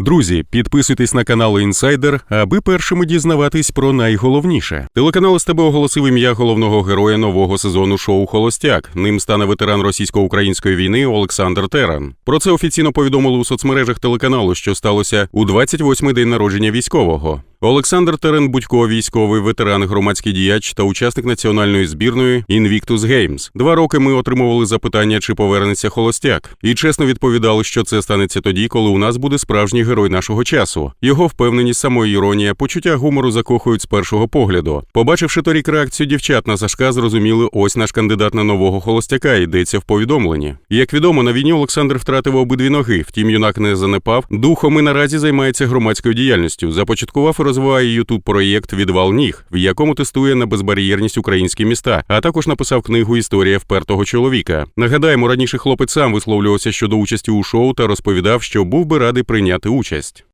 Друзі, підписуйтесь на канал Інсайдер, аби першими дізнаватись про найголовніше. Телеканал з тебе оголосив ім'я головного героя нового сезону шоу Холостяк. Ним стане ветеран російсько-української війни Олександр Теран. Про це офіційно повідомили у соцмережах телеканалу, що сталося у 28-й день народження військового. Олександр Терен Будько, військовий ветеран, громадський діяч та учасник національної збірної Invictus Games. Два роки ми отримували запитання, чи повернеться холостяк, і чесно відповідали, що це станеться тоді, коли у нас буде справжній герой нашого часу. Його впевненість, самоіронія, почуття гумору закохують з першого погляду. Побачивши торік реакцію дівчат на Сашка, зрозуміли, ось наш кандидат на нового холостяка йдеться в повідомленні. Як відомо, на війні Олександр втратив обидві ноги. Втім, юнак не занепав. Духом і наразі займається громадською діяльністю. Започаткував розвиває ютуб проєкт Відвал ніг, в якому тестує на безбар'єрність українські міста, а також написав книгу Історія впертого чоловіка. Нагадаємо, раніше хлопець сам висловлювався щодо участі у шоу та розповідав, що був би радий прийняти участь.